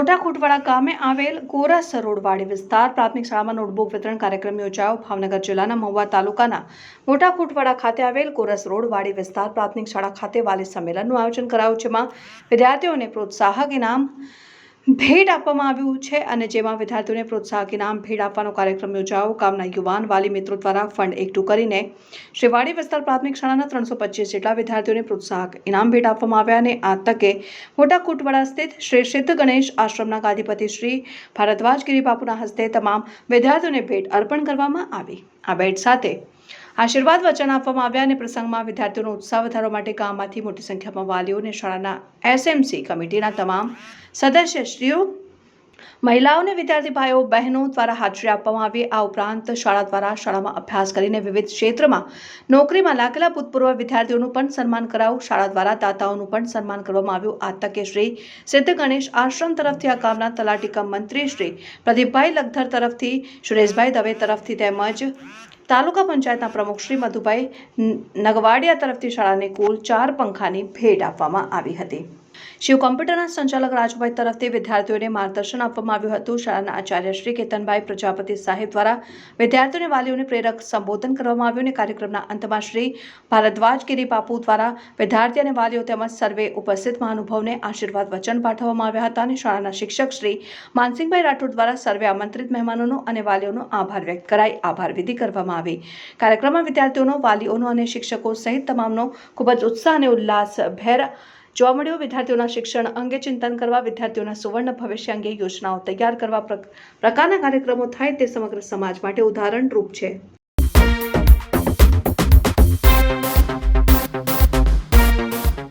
મોટા ખૂટવાડા ગામે આવેલ કોરસ રોડવાડી વિસ્તાર પ્રાથમિક શાળામાં નોટબુક વિતરણ કાર્યક્રમ યોજાયો. ભાવનગર જિલ્લાના મહુવા તાલુકાના મોટા ખૂટવાડા ખાતે આવેલ કોરસ રોડવાડી વિસ્તાર પ્રાથમિક શાળા ખાતે વાલી સંમેલનનું આયોજન કરાયું, જેમાં વિદ્યાર્થીઓને પ્રોત્સાહક ઇનામ ભેટ આપવામાં આવ્યું છે અને જેમાં વિદ્યાર્થીઓને પ્રોત્સાહક ઇનામ, ભેટ આપવાનો કાર્યક્રમ યોજાયો. ગામના યુવાન વાલી મિત્રો દ્વારા ફંડ એકઠું કરીને શ્રીવાડી વિસ્તાર પ્રાથમિક શાળાના ત્રણસો પચીસ જેટલા વિદ્યાર્થીઓને પ્રોત્સાહક ઇનામ ભેટ આપવામાં આવ્યા અને આ તકે મોટા કુટવાડા સ્થિત શ્રી સિદ્ધ ગણેશ આશ્રમના ગાદીપતિ શ્રી ભારદ્વાજ ગિરી બાપુના હસ્તે તમામ વિદ્યાર્થીઓને ભેટ અર્પણ કરવામાં આવી. આ ભેટ સાથે આશીર્વાદ વચન આપવામાં આવ્યા અને પ્રસંગમાં વિદ્યાર્થીઓનો ઉત્સાહ વધારવા માટે ગામમાંથી મોટી સંખ્યામાં વાલીઓ અને શાળાના એસએમસી કમિટીના તમામ સદસ્યશ્રીઓ મહિલાઓને વિદ્યાર્થી ભાઈઓ, બહેનો દ્વારા હાજરી આપવામાં આવી. આ ઉપરાંત શાળા દ્વારા શાળામાં અભ્યાસ કરીને વિવિધ ક્ષેત્રમાં નોકરીમાં લાગેલા ભૂતપૂર્વ વિદ્યાર્થીઓનું પણ સન્માન કરાવું શાળા દ્વારા દાતાઓનું પણ સન્માન કરવામાં આવ્યું. આ તકે શ્રી સિદ્ધ ગણેશ આશ્રમ તરફથી આ ગામના તલાટીકમ મંત્રી શ્રી પ્રદીપભાઈ લખધર તરફથી, સુરેશભાઈ દવે તરફથી તેમજ તાલુકા પંચાયતના પ્રમુખ શ્રી મધુભાઈ નગવાડિયા તરફથી શાળાને કુલ ચાર પંખાની ભેટ આપવામાં આવી હતી. શિવ કોમ્પ્યુટરના સંચાલક રાજુભાઈ તરફથી વિદ્યાર્થીઓને માર્ગદર્શન આપવામાં આવ્યું હતું. શાળાના આચાર્ય શ્રી કેતનભાઈ પ્રજાપતિ સાહેબ દ્વારા વિદ્યાર્થીઓને વાલીઓને પ્રેરક સંબોધન કરવામાં આવ્યું અને કાર્યક્રમના અંતમાં શ્રી ભારદ્વાજ ગિરી બાપુ દ્વારા વિદ્યાર્થી અને વાલીઓ તેમજ સર્વે ઉપસ્થિત મહાનુભાવને આશીર્વાદ વચન પાઠવવામાં આવ્યા હતા અને શાળાના શિક્ષક શ્રી માનસિંહભાઈ રાઠોડ દ્વારા સર્વે આમંત્રિત મહેમાનોનો અને વાલીઓનો આભાર વ્યક્ત કરાઈ આભાર વિધિ કરવામાં આવી. કાર્યક્રમમાં વિદ્યાર્થીઓનો, વાલીઓનો અને શિક્ષકો સહિત તમામનો ખૂબ જ ઉત્સાહ અને ઉલ્લાસ ભેર જોવા મળ્યો, વિદ્યાર્થીઓના શિક્ષણ અંગે ચિંતન કરવા, વિદ્યાર્થીઓના સુવર્ણ ભવિષ્ય અંગે યોજનાઓ તૈયાર કરવા પ્ર- પ્રકારના કાર્યક્રમો થાય તે સમગ્ર સમાજ માટે ઉદાહરણરૂપ છે.